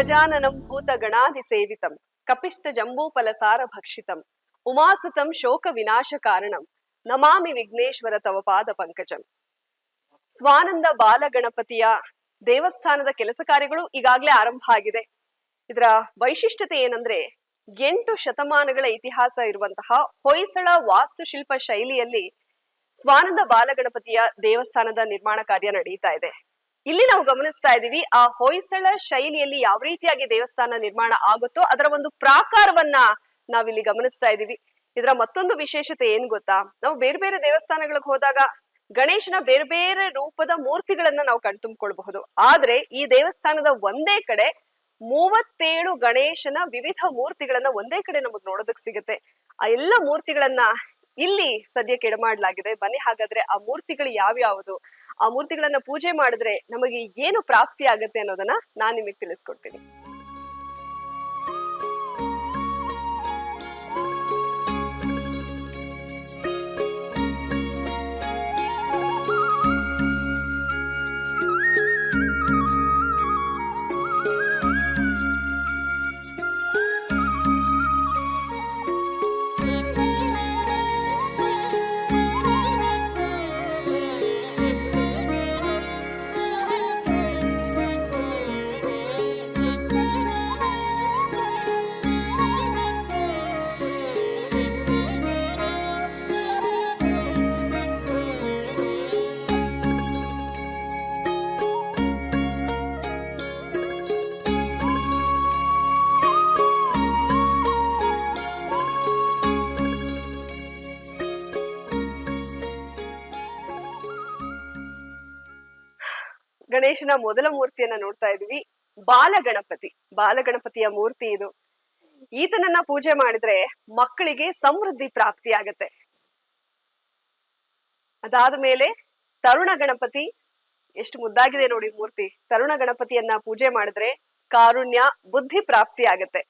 ಗಜಾನನಂ ಭೂತ ಗಣಾಧಿ ಸೇವಿತಂ ಕಪಿಷ್ಟ ಜಂಬೂಫಲ ಸಾರ ಭಕ್ಷಿತಂ, ಉಮಾಸುತಂ ಶೋಕ ವಿನಾಶ ಕಾರಣಂ, ನಮಾಮಿ ವಿಘ್ನೇಶ್ವರ ತವ ಪಾದ ಪಂಕಜಂ. ಸ್ವಾನಂದ ಬಾಲಗಣಪತಿಯ ದೇವಸ್ಥಾನದ ಕೆಲಸ ಕಾರ್ಯಗಳು ಈಗಾಗಲೇ ಆರಂಭ ಆಗಿದೆ. ಇದರ ವೈಶಿಷ್ಟ್ಯತೆ ಏನಂದ್ರೆ, ಎಂಟು ಶತಮಾನಗಳ ಇತಿಹಾಸ ಇರುವಂತಹ ಹೊಯ್ಸಳ ವಾಸ್ತುಶಿಲ್ಪ ಶೈಲಿಯಲ್ಲಿ ಸ್ವಾನಂದ ಬಾಲಗಣಪತಿಯ ದೇವಸ್ಥಾನದ ನಿರ್ಮಾಣ ಕಾರ್ಯ ನಡೆಯುತ್ತಾ ಇದೆ. ಇಲ್ಲಿ ನಾವು ಗಮನಿಸ್ತಾ ಇದೀವಿ, ಆ ಹೊಯ್ಸಳ ಶೈಲಿಯಲ್ಲಿ ಯಾವ ರೀತಿಯಾಗಿ ದೇವಸ್ಥಾನ ನಿರ್ಮಾಣ ಆಗುತ್ತೋ ಅದರ ಒಂದು ಪ್ರಾಕಾರವನ್ನ ನಾವಿಲ್ಲಿ ಗಮನಿಸ್ತಾ ಇದೀವಿ. ಇದರ ಮತ್ತೊಂದು ವಿಶೇಷತೆ ಏನ್ ಗೊತ್ತಾ? ನಾವು ಬೇರೆ ಬೇರೆ ದೇವಸ್ಥಾನಗಳಿಗೆ ಹೋದಾಗ ಗಣೇಶನ ಬೇರೆ ಬೇರೆ ರೂಪದ ಮೂರ್ತಿಗಳನ್ನ ನಾವು ಕಣ್ತುಂಬಿಕೊಳ್ಬಹುದು. ಆದ್ರೆ ಈ ದೇವಸ್ಥಾನದ ಒಂದೇ ಕಡೆ ಮೂವತ್ತೇಳು ಗಣೇಶನ ವಿವಿಧ ಮೂರ್ತಿಗಳನ್ನ ಒಂದೇ ಕಡೆ ನಮಗ್ ನೋಡೋದಕ್ ಸಿಗುತ್ತೆ. ಆ ಎಲ್ಲ ಮೂರ್ತಿಗಳನ್ನ ಇಲ್ಲಿ ಸದ್ಯಕ್ಕೆ ಇಡಮಾಡ್ಲಾಗಿದೆ. ಬನ್ನಿ ಹಾಗಾದ್ರೆ ಆ ಮೂರ್ತಿಗಳು ಯಾವ್ಯಾವುದು? ಆ ಮೂರ್ತಿಗಳನ್ನ ಪೂಜೆ ಮಾಡಿದ್ರೆ ನಮಗೆ ಏನು ಪ್ರಾಪ್ತಿ ಆಗುತ್ತೆ ಅನ್ನೋದನ್ನ ನಾನ್ ನಿಮಗೆ ತಿಳಿಸ್ಕೊಡ್ತೀನಿ. ಗಣೇಶನ ಮೊದಲ ಮೂರ್ತಿಯನ್ನ ನೋಡ್ತಾ ಇದೀವಿ. ಬಾಲಗಣಪತಿ. ಬಾಲಗಣಪತಿಯ ಮೂರ್ತಿ ಇದು. ಈತನನ್ನ ಪೂಜೆ ಮಾಡಿದ್ರೆ ಮಕ್ಕಳಿಗೆ ಸಮೃದ್ಧಿ ಪ್ರಾಪ್ತಿ ಆಗತ್ತೆ ಅದಾದ ಮೇಲೆ ತರುಣ ಗಣಪತಿ, ಎಷ್ಟು ಮುದ್ದಾಗಿದೆ ನೋಡಿ ಮೂರ್ತಿ. ತರುಣ ಗಣಪತಿಯನ್ನ ಪೂಜೆ ಮಾಡಿದ್ರೆ ಕಾರುಣ್ಯ, ಬುದ್ಧಿ ಪ್ರಾಪ್ತಿ ಆಗತ್ತೆ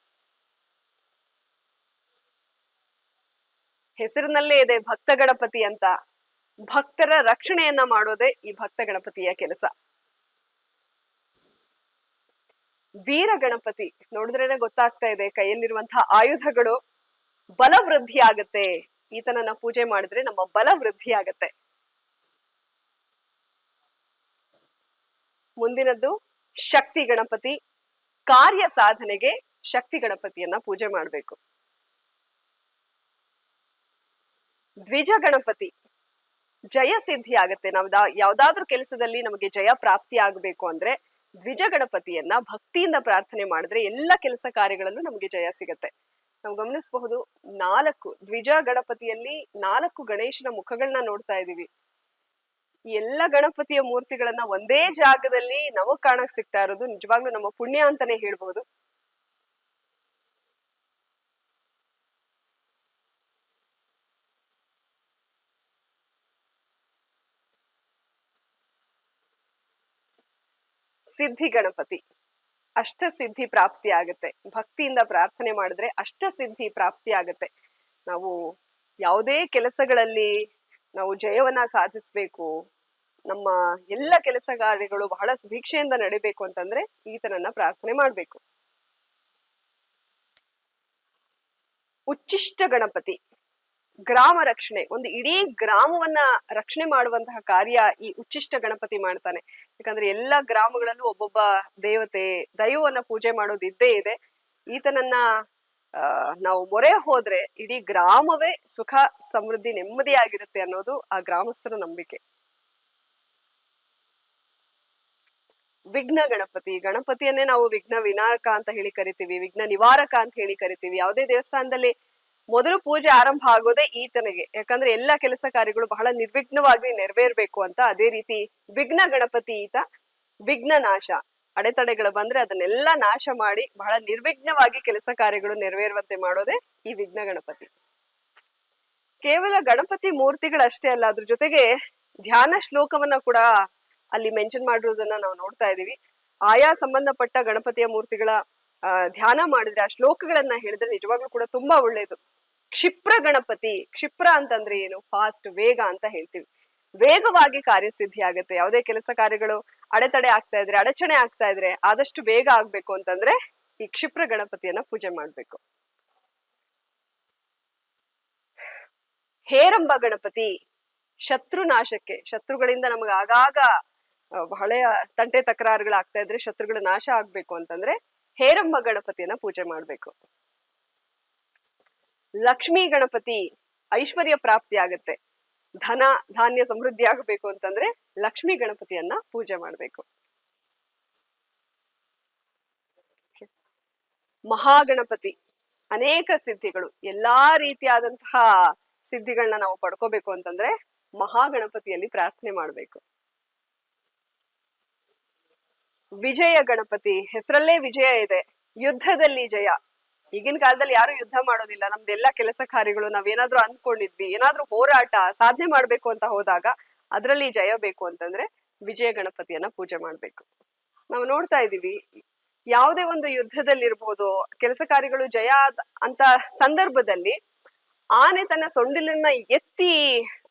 ಹೆಸರಿನಲ್ಲೇ ಇದೆ ಭಕ್ತ ಗಣಪತಿ ಅಂತ. ಭಕ್ತರ ರಕ್ಷಣೆಯನ್ನ ಮಾಡೋದೇ ಈ ಭಕ್ತ ಗಣಪತಿಯ ಕೆಲಸ. ವೀರ ಗಣಪತಿ ನೋಡಿದ್ರೇನೆ ಗೊತ್ತಾಗ್ತಾ ಇದೆ ಕೈಯಲ್ಲಿರುವಂತಹ ಆಯುಧಗಳು ಬಲ ವೃದ್ಧಿ ಆಗತ್ತೆ ಈತನನ್ನ ಪೂಜೆ ಮಾಡಿದ್ರೆ ನಮ್ಮ ಬಲ ವೃದ್ಧಿ ಆಗತ್ತೆ ಮುಂದಿನದ್ದು ಶಕ್ತಿ ಗಣಪತಿ. ಕಾರ್ಯ ಸಾಧನೆಗೆ ಶಕ್ತಿ ಗಣಪತಿಯನ್ನ ಪೂಜೆ ಮಾಡಬೇಕು. ದ್ವಿಜ ಗಣಪತಿ. ಜಯ ಸಿದ್ಧಿ ಆಗತ್ತೆ ನಾವು ಯಾವ್ದಾದ್ರು ಕೆಲಸದಲ್ಲಿ ನಮಗೆ ಜಯ ಪ್ರಾಪ್ತಿ ಆಗಬೇಕು ಅಂದ್ರೆ ದ್ವಿಜ ಗಣಪತಿಯನ್ನ ಭಕ್ತಿಯಿಂದ ಪ್ರಾರ್ಥನೆ ಮಾಡಿದ್ರೆ ಎಲ್ಲ ಕೆಲಸ ಕಾರ್ಯಗಳಲ್ಲೂ ನಮಗೆ ಜಯ ಸಿಗತ್ತೆ. ನಾವು ಗಮನಿಸಬಹುದು ನಾಲ್ಕು ದ್ವಿಜ ಗಣಪತಿಯಲ್ಲಿ ನಾಲ್ಕು ಗಣೇಶನ ಮುಖಗಳನ್ನ ನೋಡ್ತಾ ಇದೀವಿ. ಎಲ್ಲ ಗಣಪತಿಯ ಮೂರ್ತಿಗಳನ್ನ ಒಂದೇ ಜಾಗದಲ್ಲಿ ನಮಗ್ ಕಾಣಕ್ ಸಿಗ್ತಾ ಇರೋದು ನಿಜವಾಗ್ಲೂ ನಮ್ಮ ಪುಣ್ಯ ಅಂತಾನೆ ಹೇಳ್ಬಹುದು. ಸಿದ್ಧಿ ಗಣಪತಿ. ಅಷ್ಟ ಸಿದ್ಧಿ ಪ್ರಾಪ್ತಿ ಆಗತ್ತೆ. ಭಕ್ತಿಯಿಂದ ಪ್ರಾರ್ಥನೆ ಮಾಡಿದ್ರೆ ಅಷ್ಟ ಸಿದ್ಧಿ ಪ್ರಾಪ್ತಿ ಆಗತ್ತೆ. ನಾವು ಯಾವುದೇ ಕೆಲಸಗಳಲ್ಲಿ ನಾವು ಜಯವನ್ನ ಸಾಧಿಸ್ಬೇಕು, ನಮ್ಮ ಎಲ್ಲ ಕೆಲಸ ಕಾರ್ಯಗಳು ಬಹಳ ಭೀಕ್ಷೆಯಿಂದ ನಡಿಬೇಕು ಅಂತಂದ್ರೆ ಈತನನ್ನ ಪ್ರಾರ್ಥನೆ ಮಾಡ್ಬೇಕು. ಉಚ್ಚಿಷ್ಟ ಗಣಪತಿ. ಗ್ರಾಮ ರಕ್ಷಣೆ, ಒಂದು ಇಡೀ ಗ್ರಾಮವನ್ನ ರಕ್ಷಣೆ ಮಾಡುವಂತಹ ಕಾರ್ಯ ಈ ಉಚ್ಚಿಷ್ಟ ಗಣಪತಿ ಮಾಡ್ತಾನೆ. ಯಾಕಂದ್ರೆ ಎಲ್ಲಾ ಗ್ರಾಮಗಳಲ್ಲೂ ಒಬ್ಬೊಬ್ಬ ದೇವತೆ ದೈವವನ್ನ ಪೂಜೆ ಮಾಡೋದು ಇದ್ದೇ ಇದೆ. ಈತನನ್ನ ನಾವು ಮೊರೆ ಹೋದ್ರೆ ಇಡೀ ಗ್ರಾಮವೇ ಸುಖ, ಸಮೃದ್ಧಿ, ನೆಮ್ಮದಿಯಾಗಿರುತ್ತೆ ಅನ್ನೋದು ಆ ಗ್ರಾಮಸ್ಥರ ನಂಬಿಕೆ. ವಿಘ್ನ ಗಣಪತಿ, ಗಣಪತಿಯನ್ನೇ ನಾವು ವಿಘ್ನ ವಿನಾಯಕ ಅಂತ ಹೇಳಿ ಕರಿತೀವಿ, ವಿಘ್ನ ನಿವಾರಕ ಅಂತ ಹೇಳಿ ಕರಿತೀವಿ. ಯಾವುದೇ ದೇವಸ್ಥಾನದಲ್ಲಿ ಮೊದಲು ಪೂಜೆ ಆರಂಭ ಆಗೋದೇ ಈತನಿಗೆ. ಯಾಕಂದ್ರೆ ಎಲ್ಲಾ ಕೆಲಸ ಕಾರ್ಯಗಳು ಬಹಳ ನಿರ್ವಿಘ್ನವಾಗಿ ನೆರವೇರ್ಬೇಕು ಅಂತ ಅದೇ ರೀತಿ ವಿಘ್ನ ಗಣಪತಿ ಈತ, ವಿಘ್ನ ನಾಶ. ಅಡೆತಡೆಗಳು ಬಂದ್ರೆ ಅದನ್ನೆಲ್ಲ ನಾಶ ಮಾಡಿ ಬಹಳ ನಿರ್ವಿಘ್ನವಾಗಿ ಕೆಲಸ ಕಾರ್ಯಗಳು ನೆರವೇರುವಂತೆ ಮಾಡೋದೇ ಈ ವಿಘ್ನ ಗಣಪತಿ. ಕೇವಲ ಗಣಪತಿ ಮೂರ್ತಿಗಳಷ್ಟೇ ಅಲ್ಲ, ಅದ್ರ ಜೊತೆಗೆ ಧ್ಯಾನ ಶ್ಲೋಕವನ್ನ ಕೂಡ ಅಲ್ಲಿ ಮೆನ್ಷನ್ ಮಾಡಿರೋದನ್ನ ನಾವು ನೋಡ್ತಾ ಇದೀವಿ ಆಯಾ ಸಂಬಂಧಪಟ್ಟ ಗಣಪತಿಯ ಮೂರ್ತಿಗಳ ಧ್ಯಾನ ಮಾಡಿದ್ರೆ ಆ ಶ್ಲೋಕಗಳನ್ನ ಹೇಳಿದ್ರೆ ನಿಜವಾಗ್ಲೂ ಕೂಡ ತುಂಬಾ ಒಳ್ಳೇದು. ಕ್ಷಿಪ್ರ ಗಣಪತಿ, ಕ್ಷಿಪ್ರ ಅಂತಂದ್ರೆ ಏನು? ಫಾಸ್ಟ್ ವೇಗ ಅಂತ ಹೇಳ್ತೀವಿ. ವೇಗವಾಗಿ ಕಾರ್ಯಸಿದ್ಧಿ ಆಗುತ್ತೆ ಯಾವುದೇ ಕೆಲಸ ಕಾರ್ಯಗಳು ಅಡೆತಡೆ ಆಗ್ತಾ ಇದ್ರೆ, ಅಡಚಣೆ ಆಗ್ತಾ ಇದ್ರೆ ಆದಷ್ಟು ಬೇಗ ಆಗ್ಬೇಕು ಅಂತಂದ್ರೆ ಈ ಕ್ಷಿಪ್ರ ಗಣಪತಿಯನ್ನ ಪೂಜೆ ಮಾಡ್ಬೇಕು. ಹೇರಂಬ ಗಣಪತಿ ಶತ್ರು ನಾಶಕ್ಕೆ ಶತ್ರುಗಳಿಂದ ನಮಗೆ ಆಗಾಗ ಹಳೆಯ ತಂಟೆ ತಕರಾರುಗಳಾಗ್ತಾ ಇದ್ರೆ ಶತ್ರುಗಳ ನಾಶ ಆಗ್ಬೇಕು ಅಂತಂದ್ರೆ ಹೇರಂಬ ಗಣಪತಿಯನ್ನ ಪೂಜೆ ಮಾಡ್ಬೇಕು. ಲಕ್ಷ್ಮೀ ಗಣಪತಿ ಐಶ್ವರ್ಯ ಪ್ರಾಪ್ತಿ ಆಗತ್ತೆ. ಧನ, ಧಾನ್ಯ ಸಮೃದ್ಧಿ ಆಗಬೇಕು ಅಂತಂದ್ರೆ ಲಕ್ಷ್ಮೀ ಗಣಪತಿಯನ್ನ ಪೂಜೆ ಮಾಡ್ಬೇಕು. ಮಹಾಗಣಪತಿ, ಅನೇಕ ಸಿದ್ಧಿಗಳು, ಎಲ್ಲಾ ರೀತಿಯಾದಂತಹ ಸಿದ್ಧಿಗಳನ್ನ ನಾವು ಪಡ್ಕೋಬೇಕು ಅಂತಂದ್ರೆ ಮಹಾಗಣಪತಿಯಲ್ಲಿ ಪ್ರಾರ್ಥನೆ ಮಾಡ್ಬೇಕು. ವಿಜಯ ಗಣಪತಿ, ಹೆಸರಲ್ಲೇ ವಿಜಯ ಇದೆ. ಯುದ್ಧದಲ್ಲಿ ಜಯ. ಈಗಿನ ಕಾಲದಲ್ಲಿ ಯಾರು ಯುದ್ಧ ಮಾಡೋದಿಲ್ಲ. ನಮ್ದೆಲ್ಲ ಕೆಲಸ ಕಾರ್ಯಗಳು ನಾವೇನಾದ್ರೂ ಅಂದ್ಕೊಂಡಿದ್ವಿ. ಏನಾದ್ರೂ ಹೋರಾಟ ಸಾಧನೆ ಮಾಡ್ಬೇಕು ಅಂತ ಹೋದಾಗ ಅದ್ರಲ್ಲಿ ಜಯ ಬೇಕು ಅಂತಂದ್ರೆ ವಿಜಯ ಗಣಪತಿಯನ್ನ ಪೂಜೆ ಮಾಡ್ಬೇಕು. ನಾವು ನೋಡ್ತಾ ಇದೀವಿ ಯಾವುದೇ ಒಂದು ಯುದ್ಧದಲ್ಲಿರ್ಬೋದು, ಕೆಲಸ ಕಾರ್ಯಗಳು ಜಯ ಅಂತ ಸಂದರ್ಭದಲ್ಲಿ ಆನೆ ತನ್ನ ಸೊಂಡಿಲನ್ನ ಎತ್ತಿ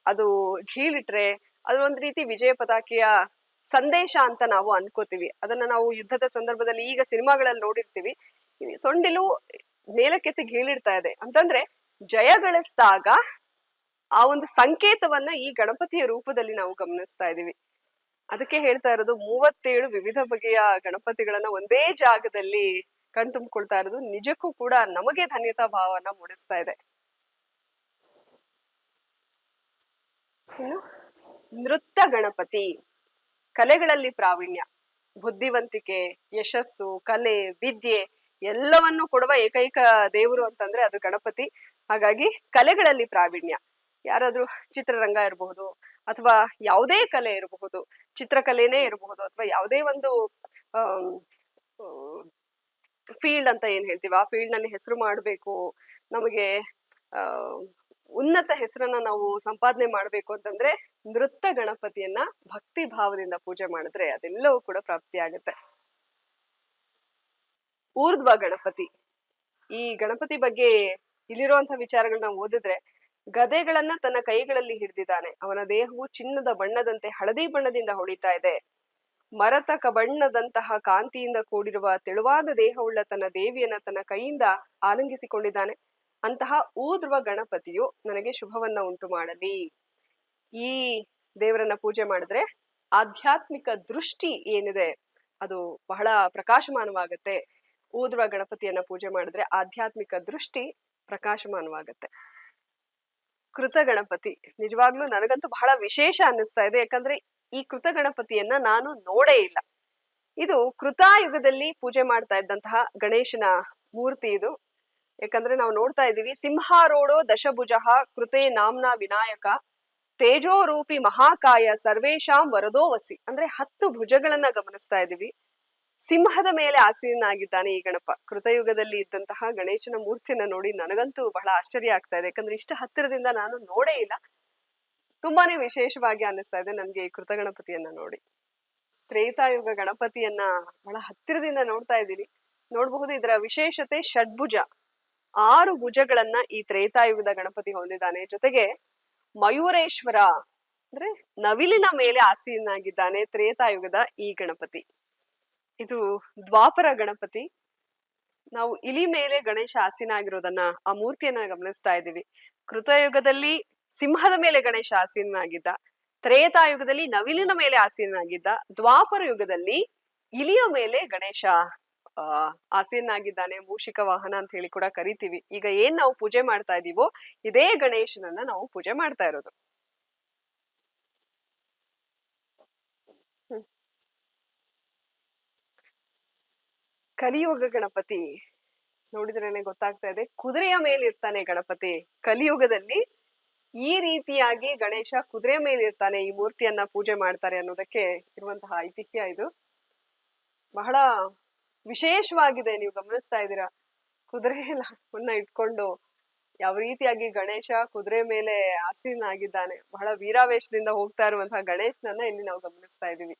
ಅದು ಘೀಳಿಟ್ರೆ ಅದ್ರ ಒಂದ್ ರೀತಿ ವಿಜಯ ಪತಾಕೆಯ ಸಂದೇಶ ಅಂತ ನಾವು ಅನ್ಕೋತೀವಿ. ಅದನ್ನ ನಾವು ಯುದ್ಧದ ಸಂದರ್ಭದಲ್ಲಿ ಈಗ ಸಿನಿಮಾಗಳಲ್ಲಿ ನೋಡಿರ್ತೀವಿ. ಸೊಂಡಿಲು ಮೇಲಕ್ಕೆತ್ತಿ ಗೀಳಿಡ್ತಾ ಇದೆ. ಅಂತಂದ್ರೆ ಜಯ ಗಳಿಸಿದಾಗ ಆ ಒಂದು ಸಂಕೇತವನ್ನ ಈ ಗಣಪತಿಯ ರೂಪದಲ್ಲಿ ನಾವು ಗಮನಿಸ್ತಾ ಇದೀವಿ. ಅದಕ್ಕೆ ಹೇಳ್ತಾ ಇರೋದು ಮೂವತ್ತೇಳು ವಿವಿಧ ಬಗೆಯ ಗಣಪತಿಗಳನ್ನ ಒಂದೇ ಜಾಗದಲ್ಲಿ ಕಣ್ತುಂಬಿಕೊಳ್ತಾ ಇರೋದು ನಿಜಕ್ಕೂ ಕೂಡ ನಮಗೆ ಧನ್ಯತಾ ಭಾವನ ಮೂಡಿಸ್ತಾ ಇದೆ. ನೃತ್ಯ ಗಣಪತಿ. ಕಲೆಗಳಲ್ಲಿ ಪ್ರಾವೀಣ್ಯ, ಬುದ್ಧಿವಂತಿಕೆ, ಯಶಸ್ಸು, ಕಲೆ, ವಿದ್ಯೆ ಎಲ್ಲವನ್ನು ಕೊಡುವ ಏಕೈಕ ದೇವರು ಅಂತಂದ್ರೆ ಅದು ಗಣಪತಿ. ಹಾಗಾಗಿ ಕಲೆಗಳಲ್ಲಿ ಪ್ರಾವೀಣ್ಯ. ಯಾರಾದ್ರೂ ಚಿತ್ರರಂಗ ಇರಬಹುದು ಅಥವಾ ಯಾವುದೇ ಕಲೆ ಇರಬಹುದು, ಚಿತ್ರಕಲೆನೇ ಇರಬಹುದು ಅಥವಾ ಯಾವುದೇ ಒಂದು ಫೀಲ್ಡ್ ಅಂತ ಏನ್ ಹೇಳ್ತೀವಿ? ಆ ಫೀಲ್ಡ್ನಲ್ಲಿ ಹೆಸರು ಮಾಡಬೇಕು, ನಮಗೆ ಉನ್ನತ ಹೆಸರನ್ನ ನಾವು ಸಂಪಾದನೆ ಮಾಡ್ಬೇಕು ಅಂತಂದ್ರೆ ನೃತ್ಯ ಗಣಪತಿಯನ್ನ ಭಕ್ತಿ ಭಾವದಿಂದ ಪೂಜೆ ಮಾಡಿದ್ರೆ ಅದೆಲ್ಲವೂ ಕೂಡ ಪ್ರಾಪ್ತಿ ಆಗುತ್ತೆ. ಊರ್ಧ್ವ ಗಣಪತಿ. ಈ ಗಣಪತಿ ಬಗ್ಗೆ ಇಲ್ಲಿರುವಂತಹ ವಿಚಾರಗಳನ್ನ ಓದಿದ್ರೆ ಗದೆಗಳನ್ನ ತನ್ನ ಕೈಗಳಲ್ಲಿ ಹಿಡಿದಿದ್ದಾನೆ. ಅವನ ದೇಹವು ಚಿನ್ನದ ಬಣ್ಣದಂತೆ ಹಳದಿ ಬಣ್ಣದಿಂದ ಹೊಳಿತಾ ಇದೆ. ಮರತಕ ಬಣ್ಣದಂತಹ ಕಾಂತಿಯಿಂದ ಕೂಡಿರುವ ತೆಳುವಾದ ದೇಹವುಳ್ಳ ತನ್ನ ದೇವಿಯನ್ನ ತನ್ನ ಕೈಯಿಂದ ಆಲಿಂಗಿಸಿಕೊಂಡಿದ್ದಾನೆ. ಅಂತಹ ಊರ್ಧ್ವ ಗಣಪತಿಯು ನನಗೆ ಶುಭವನ್ನ ಉಂಟು ಮಾಡಲಿ. ಈ ದೇವರನ್ನ ಪೂಜೆ ಮಾಡಿದ್ರೆ ಆಧ್ಯಾತ್ಮಿಕ ದೃಷ್ಟಿ ಏನಿದೆ, ಅದು ಬಹಳ ಪ್ರಕಾಶಮಾನವಾಗತ್ತೆ. ಊರ್ಧ್ವ ಗಣಪತಿಯನ್ನ ಪೂಜೆ ಮಾಡಿದ್ರೆ ಆಧ್ಯಾತ್ಮಿಕ ದೃಷ್ಟಿ ಪ್ರಕಾಶಮಾನವಾಗತ್ತೆ. ಕೃತ ಗಣಪತಿ, ನಿಜವಾಗ್ಲೂ ನನಗಂತೂ ಬಹಳ ವಿಶೇಷ ಅನ್ನಿಸ್ತಾ ಇದೆ. ಯಾಕಂದ್ರೆ ಈ ಕೃತ ಗಣಪತಿಯನ್ನ ನಾನು ನೋಡೇ ಇಲ್ಲ. ಇದು ಕೃತಾಯುಗದಲ್ಲಿ ಪೂಜೆ ಮಾಡ್ತಾ ಇದ್ದಂತಹ ಗಣೇಶನ ಮೂರ್ತಿ ಇದು. ಯಾಕಂದ್ರೆ ನಾವು ನೋಡ್ತಾ ಇದೀವಿ ಸಿಂಹಾರೋಡೋ ದಶಭುಜ ಕೃತೆ ನಾಮ್ನ ವಿನಾಯಕ ತೇಜೋರೂಪಿ ಮಹಾಕಾಯ ಸರ್ವೇಶಾಂ ವರದೋವಸಿ ಅಂದ್ರೆ ಹತ್ತು ಭುಜಗಳನ್ನ ಗಮನಿಸ್ತಾ ಇದೀವಿ ಸಿಂಹದ ಮೇಲೆ ಆಸೀನಾಗಿದ್ದಾನೆ ಈ ಗಣಪ. ಕೃತಯುಗದಲ್ಲಿ ಇದ್ದಂತಹ ಗಣೇಶನ ಮೂರ್ತಿಯನ್ನ ನೋಡಿ ನನಗಂತೂ ಬಹಳ ಆಶ್ಚರ್ಯ ಆಗ್ತಾ ಇದೆ. ಯಾಕಂದ್ರೆ ಇಷ್ಟ ಹತ್ತಿರದಿಂದ ನಾನು ನೋಡೇ ಇಲ್ಲ. ತುಂಬಾನೇ ವಿಶೇಷವಾಗಿ ಅನ್ನಿಸ್ತಾ ಇದೆ ನನ್ಗೆ ಈ ಕೃತ ಗಣಪತಿಯನ್ನ ನೋಡಿ. ತ್ರೇತಾಯುಗ ಗಣಪತಿಯನ್ನ ಬಹಳ ಹತ್ತಿರದಿಂದ ನೋಡ್ತಾ ಇದ್ದೀನಿ. ನೋಡಬಹುದು ಇದರ ವಿಶೇಷತೆ ಷಡ್ಭುಜ. ಆರು ಭುಜಗಳನ್ನ ಈ ತ್ರೇತಾಯುಗದ ಗಣಪತಿ ಹೊಂದಿದ್ದಾನೆ. ಜೊತೆಗೆ ಮಯೂರೇಶ್ವರ ಅಂದ್ರೆ ನವಿಲಿನ ಮೇಲೆ ಆಸೀನಾಗಿದ್ದಾನೆ ತ್ರೇತಾಯುಗದ ಈ ಗಣಪತಿ. ಇದು ದ್ವಾಪರ ಗಣಪತಿ. ನಾವು ಇಲಿ ಮೇಲೆ ಗಣೇಶ ಆಸೀನ ಆಗಿರೋದನ್ನ ಆ ಮೂರ್ತಿಯನ್ನ ಗಮನಿಸ್ತಾ ಇದ್ದೀವಿ. ಕೃತಯುಗದಲ್ಲಿ ಸಿಂಹದ ಮೇಲೆ ಗಣೇಶ ಆಸೀನಾಗಿದ್ದ, ತ್ರೇತಾಯುಗದಲ್ಲಿ ನವಿಲಿನ ಮೇಲೆ ಆಸೀನಾಗಿದ್ದ, ದ್ವಾಪರ ಯುಗದಲ್ಲಿ ಇಲಿಯ ಮೇಲೆ ಗಣೇಶ ಆಸೀನಾಗಿದ್ದಾನೆ, ಮೂಷಿಕ ವಾಹನ ಅಂತ ಹೇಳಿ ಕೂಡ ಕರಿತೀವಿ. ಈಗ ಏನ್ ನಾವು ಪೂಜೆ ಮಾಡ್ತಾ ಇದೀವೋ, ಇದೇ ಗಣೇಶನನ್ನ ನಾವು ಪೂಜೆ ಮಾಡ್ತಾ ಇರೋದು. ಕಲಿಯುಗ ಗಣಪತಿ. ನೋಡಿದ್ರೇನೆ ಗೊತ್ತಾಗ್ತಾ ಇದೆ. ಕುದುರೆಯ ಮೇಲಿರ್ತಾನೆ ಗಣಪತಿ. ಕಲಿಯುಗದಲ್ಲಿ ಈ ರೀತಿಯಾಗಿ ಗಣೇಶ ಕುದುರೆ ಮೇಲಿರ್ತಾನೆ ಈ ಮೂರ್ತಿಯನ್ನ ಪೂಜೆ ಮಾಡ್ತಾರೆ ಅನ್ನೋದಕ್ಕೆ ಇರುವಂತಹ ಐತಿಹ್ಯ ಇದು. ಬಹಳ ವಿಶೇಷವಾಗಿದೆ ನೀವು ಗಮನಿಸ್ತಾ ಇದ್ದೀರಾ? ಕುದುರೆಯನ್ನ ಇಟ್ಕೊಂಡು ಯಾವ ರೀತಿಯಾಗಿ ಗಣೇಶ ಕುದುರೆ ಮೇಲೆ ಆಸೀನಾಗಿದ್ದಾನೆ ಬಹಳ ವೀರಾವೇಶದಿಂದ ಹೋಗ್ತಾ ಇರುವಂತಹ ಗಣೇಶನನ್ನ ಇಲ್ಲಿ ನಾವು ಗಮನಿಸ್ತಾ ಇದೀವಿ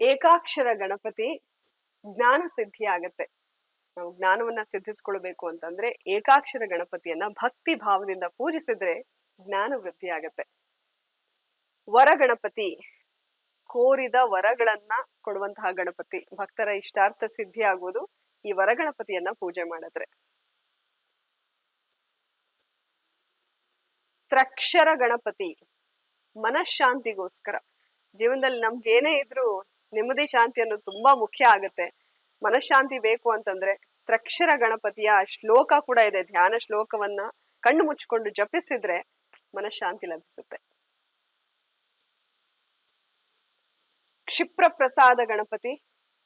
ಏಕಾಕ್ಷರ ಗಣಪತಿ ಜ್ಞಾನ ಸಿದ್ಧಿ ಆಗತ್ತೆ. ನಾವು ಜ್ಞಾನವನ್ನ ಸಿದ್ಧಿಸ್ಕೊಳ್ಬೇಕು ಅಂತಂದ್ರೆ ಏಕಾಕ್ಷರ ಗಣಪತಿಯನ್ನ ಭಕ್ತಿ ಭಾವದಿಂದ ಪೂಜಿಸಿದ್ರೆ ಜ್ಞಾನ ವೃದ್ಧಿ ಆಗತ್ತೆ. ವರ ಗಣಪತಿ ಕೋರಿದ ವರಗಳನ್ನ ಕೊಡುವಂತಹ ಗಣಪತಿ. ಭಕ್ತರ ಇಷ್ಟಾರ್ಥ ಸಿದ್ಧಿ ಆಗುವುದು ಈ ವರಗಣಪತಿಯನ್ನ ಪೂಜೆ ಮಾಡಿದ್ರೆ. ತ್ರಕ್ಷರ ಗಣಪತಿ. ಮನಃಶಾಂತಿಗೋಸ್ಕರ. ಜೀವನದಲ್ಲಿ ನಮ್ಗೆ ಏನೇ ಇದ್ರೂ ನೆಮ್ಮದಿ, ಶಾಂತಿ ಅನ್ನೋದು ತುಂಬಾ ಮುಖ್ಯ ಆಗುತ್ತೆ. ಮನಃಶಾಂತಿ ಬೇಕು ಅಂತಂದ್ರೆ ತ್ರಕ್ಷರ ಗಣಪತಿಯ ಶ್ಲೋಕ ಕೂಡ ಇದೆ. ಧ್ಯಾನ ಶ್ಲೋಕವನ್ನ ಕಣ್ಣು ಮುಚ್ಕೊಂಡು ಜಪಿಸಿದ್ರೆ ಮನಃಶಾಂತಿ ಲಭಿಸುತ್ತೆ. ಕ್ಷಿಪ್ರ ಪ್ರಸಾದ ಗಣಪತಿ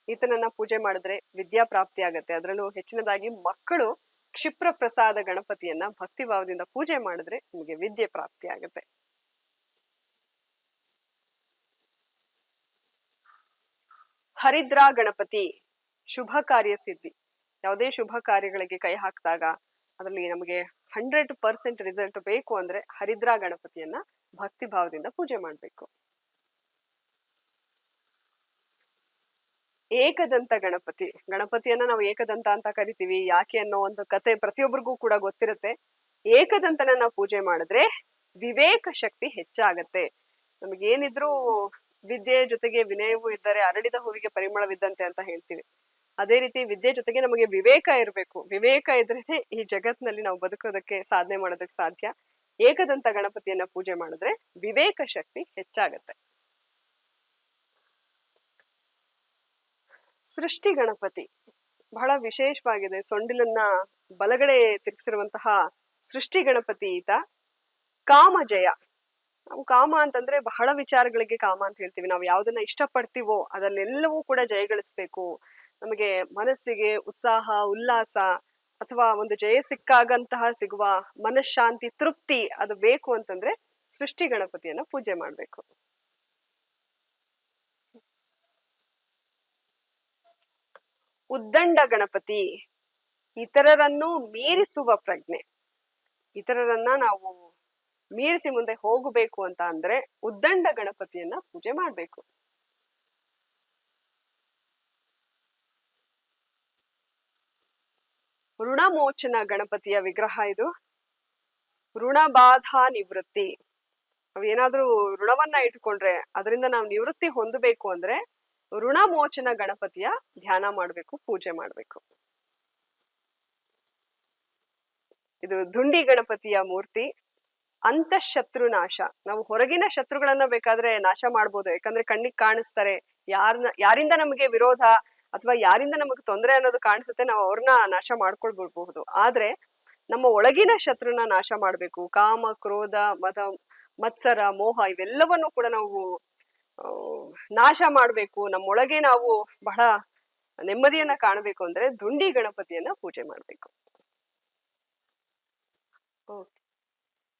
ಈತನನ್ನ ಪೂಜೆ ಮಾಡಿದ್ರೆ ವಿದ್ಯಾ ಪ್ರಾಪ್ತಿ ಆಗತ್ತೆ. ಅದರಲ್ಲೂ ಹೆಚ್ಚಿನದಾಗಿ ಮಕ್ಕಳು ಕ್ಷಿಪ್ರ ಪ್ರಸಾದ ಗಣಪತಿಯನ್ನ ಭಕ್ತಿ ಭಾವದಿಂದ ಪೂಜೆ ಮಾಡಿದ್ರೆ ನಿಮಗೆ ವಿದ್ಯೆ ಪ್ರಾಪ್ತಿ ಆಗತ್ತೆ. ಹರಿದ್ರಾ ಗಣಪತಿ, ಶುಭ ಕಾರ್ಯ ಸಿದ್ಧಿ. ಯಾವುದೇ ಶುಭ ಕಾರ್ಯಗಳಿಗೆ ಕೈ ಹಾಕಿದಾಗ ಅದರಲ್ಲಿ ನಮಗೆ ಹಂಡ್ರೆಡ್ ಪರ್ಸೆಂಟ್ ರಿಸಲ್ಟ್ ಬೇಕು ಅಂದ್ರೆ ಹರಿದ್ರಾ ಗಣಪತಿಯನ್ನ ಭಕ್ತಿ ಭಾವದಿಂದ ಪೂಜೆ ಮಾಡಬೇಕು. ಏಕದಂತ ಗಣಪತಿ. ಗಣಪತಿಯನ್ನ ನಾವು ಏಕದಂತ ಅಂತ ಕರಿತೀವಿ, ಯಾಕೆ ಅನ್ನೋ ಒಂದು ಕತೆ ಪ್ರತಿಯೊಬ್ಬರಿಗೂ ಕೂಡ ಗೊತ್ತಿರುತ್ತೆ. ಏಕದಂತನ ನಾವು ಪೂಜೆ ಮಾಡಿದ್ರೆ ವಿವೇಕ ಶಕ್ತಿ ಹೆಚ್ಚಾಗತ್ತೆ. ನಮಗೇನಿದ್ರು ವಿದ್ಯೆ ಜೊತೆಗೆ ವಿನಯವೂ ಇದ್ದರೆ ಅರಳಿದ ಹೂವಿಗೆ ಪರಿಮಳವಿದ್ದಂತೆ ಅಂತ ಹೇಳ್ತೀವಿ. ಅದೇ ರೀತಿ ವಿದ್ಯೆ ಜೊತೆಗೆ ನಮಗೆ ವಿವೇಕ ಇರಬೇಕು. ವಿವೇಕ ಇದ್ರೇನೆ ಈ ಜಗತ್ನಲ್ಲಿ ನಾವು ಬದುಕೋದಕ್ಕೆ ಸಾಧನೆ ಮಾಡೋದಕ್ಕೆ ಸಾಧ್ಯ. ಏಕದಂತ ಗಣಪತಿಯನ್ನ ಪೂಜೆ ಮಾಡಿದ್ರೆ ವಿವೇಕ ಶಕ್ತಿ ಹೆಚ್ಚಾಗತ್ತೆ. ಸೃಷ್ಟಿ ಗಣಪತಿ. ಬಹಳ ವಿಶೇಷವಾಗಿದೆ. ಸೊಂಡಿಲನ್ನ ಬಲಗಡೆ ತಿರುಗಿಸಿರುವಂತಹ ಸೃಷ್ಟಿ ಗಣಪತಿ ಈತ. ಕಾಮಜಯ ನಾವು ಕಾಮ ಅಂತಂದ್ರೆ ಬಹಳ ವಿಚಾರಗಳಿಗೆ ಕಾಮ ಅಂತ ಹೇಳ್ತೀವಿ. ನಾವು ಯಾವ್ದನ್ನ ಇಷ್ಟಪಡ್ತೀವೋ ಅದನ್ನೆಲ್ಲವೂ ಕೂಡ ಜಯಗಳಿಸ್ಬೇಕು. ನಮಗೆ ಮನಸ್ಸಿಗೆ ಉತ್ಸಾಹ, ಉಲ್ಲಾಸ ಅಥವಾ ಒಂದು ಜಯ ಸಿಕ್ಕಾಗಂತಹ ಸಿಗುವ ಮನಃಶಾಂತಿ, ತೃಪ್ತಿ ಅದು ಬೇಕು ಅಂತಂದ್ರೆ ಸೃಷ್ಟಿ ಗಣಪತಿಯನ್ನ ಪೂಜೆ ಮಾಡ್ಬೇಕು. ಉದ್ದಂಡ ಗಣಪತಿ. ಇತರರನ್ನು ಮೀರಿಸುವ ಪ್ರಜ್ಞೆ. ಇತರರನ್ನ ನಾವು ಮೀರಿಸಿ ಮುಂದೆ ಹೋಗಬೇಕು ಅಂತ ಅಂದ್ರೆ ಉದ್ದಂಡ ಗಣಪತಿಯನ್ನ ಪೂಜೆ ಮಾಡ್ಬೇಕು. ಋಣಮೋಚನ ಗಣಪತಿಯ ವಿಗ್ರಹ ಇದು. ಋಣಬಾಧ ನಿವೃತ್ತಿ. ನಾವೇನಾದ್ರೂ ಋಣವನ್ನ ಇಟ್ಕೊಂಡ್ರೆ, ಅದರಿಂದ ನಾವು ನಿವೃತ್ತಿ ಹೊಂದಬೇಕು ಅಂದ್ರೆ ಋಣಮೋಚನ ಗಣಪತಿಯ ಧ್ಯಾನ ಮಾಡಬೇಕು, ಪೂಜೆ ಮಾಡಬೇಕು. ಇದು ದುಂಡಿ ಗಣಪತಿಯ ಮೂರ್ತಿ. ಅಂತಃಶತ್ರು ನಾಶ ನಾವು ಹೊರಗಿನ ಶತ್ರುಗಳನ್ನ ಬೇಕಾದ್ರೆ ನಾಶ ಮಾಡ್ಬೋದು. ಯಾಕಂದ್ರೆ ಕಣ್ಣಿಗೆ ಕಾಣಿಸ್ತಾರೆ. ಯಾರನ್ನ ಯಾರಿಂದ ನಮಗೆ ವಿರೋಧ ಅಥವಾ ಯಾರಿಂದ ನಮಗೆ ತೊಂದರೆ ಅನ್ನೋದು ಕಾಣಿಸುತ್ತೆ, ನಾವು ಅವ್ರನ್ನ ನಾಶ ಮಾಡ್ಕೊಳ್ಬಿಡ್ಬಹುದು. ಆದ್ರೆ ನಮ್ಮ ಒಳಗಿನ ಶತ್ರುನ ನಾಶ ಮಾಡ್ಬೇಕು. ಕಾಮ, ಕ್ರೋಧ, ಮದ, ಮತ್ಸರ, ಮೋಹ ಇವೆಲ್ಲವನ್ನು ಕೂಡ ನಾವು ನಾಶ ಮಾಡಬೇಕು, ನಮ್ಮೊಳಗೆ ನಾವು ಬಹಳ ನೆಮ್ಮದಿಯನ್ನ ಕಾಣಬೇಕು ಅಂದ್ರೆ ದುಂಡಿ ಗಣಪತಿಯನ್ನ ಪೂಜೆ ಮಾಡ್ಬೇಕು.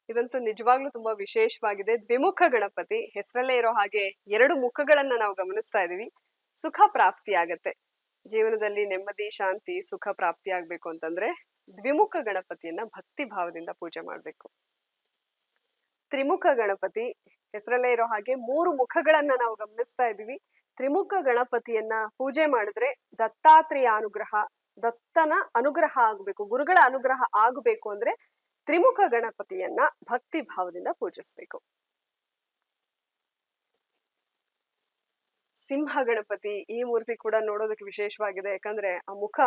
ಇದಂತೂ ನಿಜವಾಗ್ಲೂ ತುಂಬಾ ವಿಶೇಷವಾಗಿದೆ. ದ್ವಿಮುಖ ಗಣಪತಿ, ಹೆಸರಲ್ಲೇ ಇರೋ ಹಾಗೆ ಎರಡು ಮುಖಗಳನ್ನ ನಾವು ಗಮನಿಸ್ತಾ ಇದೀವಿ. ಸುಖ ಪ್ರಾಪ್ತಿ ಆಗತ್ತೆ. ಜೀವನದಲ್ಲಿ ನೆಮ್ಮದಿ, ಶಾಂತಿ, ಸುಖ ಪ್ರಾಪ್ತಿ ಆಗ್ಬೇಕು ಅಂತಂದ್ರೆ ದ್ವಿಮುಖ ಗಣಪತಿಯನ್ನ ಭಕ್ತಿ ಭಾವದಿಂದ ಪೂಜೆ ಮಾಡ್ಬೇಕು. ತ್ರಿಮುಖ ಗಣಪತಿ ಹೆಸರಲ್ಲೇ ಇರೋ ಹಾಗೆ ಮೂರು ಮುಖಗಳನ್ನ ನಾವು ಗಮನಿಸ್ತಾ ಇದ್ದೀವಿ. ತ್ರಿಮುಖ ಗಣಪತಿಯನ್ನ ಪೂಜೆ ಮಾಡಿದ್ರೆ ದತ್ತಾತ್ರೇಯ ಅನುಗ್ರಹ, ದತ್ತನ ಅನುಗ್ರಹ ಆಗ್ಬೇಕು, ಗುರುಗಳ ಅನುಗ್ರಹ ಆಗಬೇಕು ಅಂದ್ರೆ ತ್ರಿಮುಖ ಗಣಪತಿಯನ್ನ ಭಕ್ತಿ ಭಾವದಿಂದ ಪೂಜಿಸ್ಬೇಕು. ಸಿಂಹ ಗಣಪತಿ ಈ ಮೂರ್ತಿ ಕೂಡ ನೋಡೋದಕ್ಕೆ ವಿಶೇಷವಾಗಿದೆ. ಯಾಕಂದ್ರೆ ಆ ಮುಖ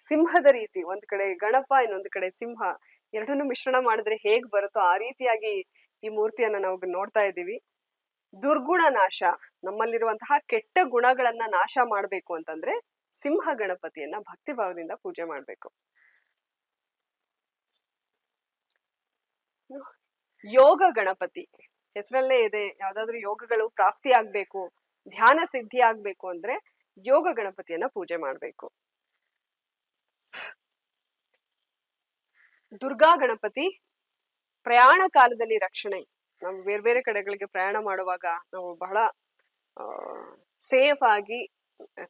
ಸಿಂಹದ ರೀತಿ, ಒಂದ್ ಕಡೆ ಗಣಪ, ಇನ್ನೊಂದ್ ಕಡೆ ಸಿಂಹ, ಎರಡನ್ನೂ ಮಿಶ್ರಣ ಮಾಡಿದ್ರೆ ಹೇಗ್ ಬರುತ್ತೋ ಆ ರೀತಿಯಾಗಿ ಈ ಮೂರ್ತಿಯನ್ನ ನಾವು ನೋಡ್ತಾ ಇದ್ದೀವಿ. ದುರ್ಗುಣ ನಾಶ, ನಮ್ಮಲ್ಲಿರುವಂತಹ ಕೆಟ್ಟ ಗುಣಗಳನ್ನ ನಾಶ ಮಾಡ್ಬೇಕು ಅಂತಂದ್ರೆ ಸಿಂಹ ಗಣಪತಿಯನ್ನ ಭಕ್ತಿ ಭಾವದಿಂದ ಪೂಜೆ ಮಾಡ್ಬೇಕು. ಯೋಗ ಗಣಪತಿ, ಹೆಸರಲ್ಲೇ ಇದೆ, ಯಾವ್ದಾದ್ರು ಯೋಗಗಳು ಪ್ರಾಪ್ತಿ ಆಗ್ಬೇಕು, ಧ್ಯಾನ ಸಿದ್ಧಿ ಆಗ್ಬೇಕು ಅಂದ್ರೆ ಯೋಗ ಗಣಪತಿಯನ್ನ ಪೂಜೆ ಮಾಡ್ಬೇಕು. ದುರ್ಗಾ ಗಣಪತಿ ಪ್ರಯಾಣ ಕಾಲದಲ್ಲಿ ರಕ್ಷಣೆ. ನಾವು ಬೇರೆ ಬೇರೆ ಕಡೆಗಳಿಗೆ ಪ್ರಯಾಣ ಮಾಡುವಾಗ ನಾವು ಬಹಳ ಸೇಫ್ ಆಗಿ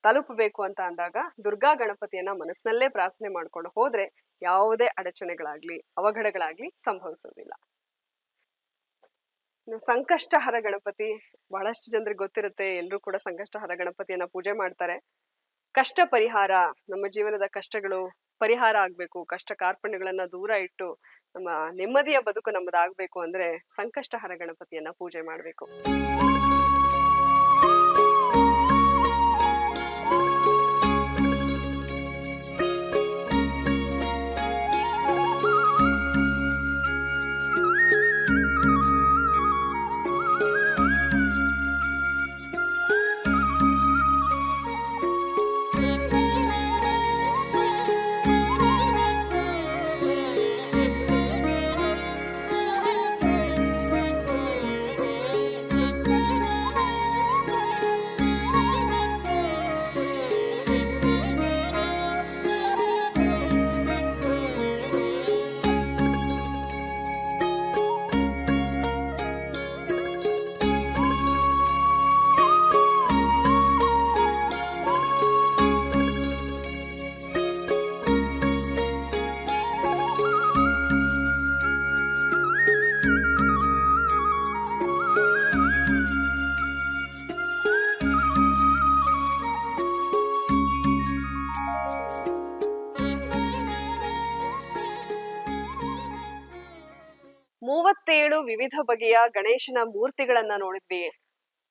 ತಲುಪಬೇಕು ಅಂತ ಅಂದಾಗ ದುರ್ಗಾ ಗಣಪತಿಯನ್ನ ಮನಸ್ಸಿನಲ್ಲೇ ಪ್ರಾರ್ಥನೆ ಮಾಡ್ಕೊಂಡು ಹೋದ್ರೆ ಯಾವುದೇ ಅಡಚಣೆಗಳಾಗ್ಲಿ, ಅವಘಡಗಳಾಗ್ಲಿ ಸಂಭವಿಸೋದಿಲ್ಲ. ಸಂಕಷ್ಟ ಸಂಕಷ್ಟಹರ ಗಣಪತಿ, ಬಹಳಷ್ಟು ಜನರಿಗೆ ಗೊತ್ತಿರುತ್ತೆ ಎಲ್ಲರೂ ಕೂಡ ಸಂಕಷ್ಟಹರ ಗಣಪತಿಯನ್ನ ಪೂಜೆ ಮಾಡ್ತಾರೆ. ಕಷ್ಟ ಪರಿಹಾರ, ನಮ್ಮ ಜೀವನದ ಕಷ್ಟಗಳು ಪರಿಹಾರ ಆಗ್ಬೇಕು, ಕಷ್ಟ ಕಾರ್ಪಣ್ಯಗಳನ್ನ ದೂರ ಇಟ್ಟು ನಮ್ಮ ನೆಮ್ಮದಿಯ ಬದುಕು ನಮ್ಮದಾಗ್ಬೇಕು ಅಂದ್ರೆ ಸಂಕಷ್ಟಹರ ಗಣಪತಿಯನ್ನ ಪೂಜೆ ಮಾಡ್ಬೇಕು. ವಿವಿಧ ಬಗೆಯ ಗಣೇಶನ ಮೂರ್ತಿಗಳನ್ನ ನೋಡಿದ್ವಿ.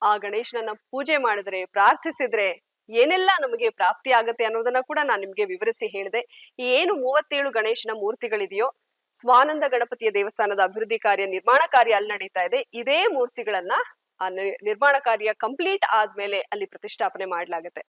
ಆ ಗಣೇಶನನ್ನ ಪೂಜೆ ಮಾಡಿದ್ರೆ, ಪ್ರಾರ್ಥಿಸಿದ್ರೆ ಏನೆಲ್ಲ ನಮಗೆ ಪ್ರಾಪ್ತಿ ಆಗತ್ತೆ ಅನ್ನೋದನ್ನ ಕೂಡ ನಾನು ನಿಮ್ಗೆ ವಿವರಿಸಿ ಹೇಳಿದೆ. ಏನು ಮೂವತ್ತೇಳು ಗಣೇಶನ ಮೂರ್ತಿಗಳಿದೆಯೋ, ಸ್ವಾನಂದ ಗಣಪತಿಯ ದೇವಸ್ಥಾನದ ಅಭಿವೃದ್ಧಿ ಕಾರ್ಯ, ನಿರ್ಮಾಣ ಕಾರ್ಯ ಅಲ್ಲಿ ನಡೀತಾ ಇದೆ. ಇದೇ ಮೂರ್ತಿಗಳನ್ನ ಆ ನಿರ್ಮಾಣ ಕಾರ್ಯ ಕಂಪ್ಲೀಟ್ ಆದ್ಮೇಲೆ ಅಲ್ಲಿ ಪ್ರತಿಷ್ಠಾಪನೆ ಮಾಡ್ಲಾಗತ್ತೆ.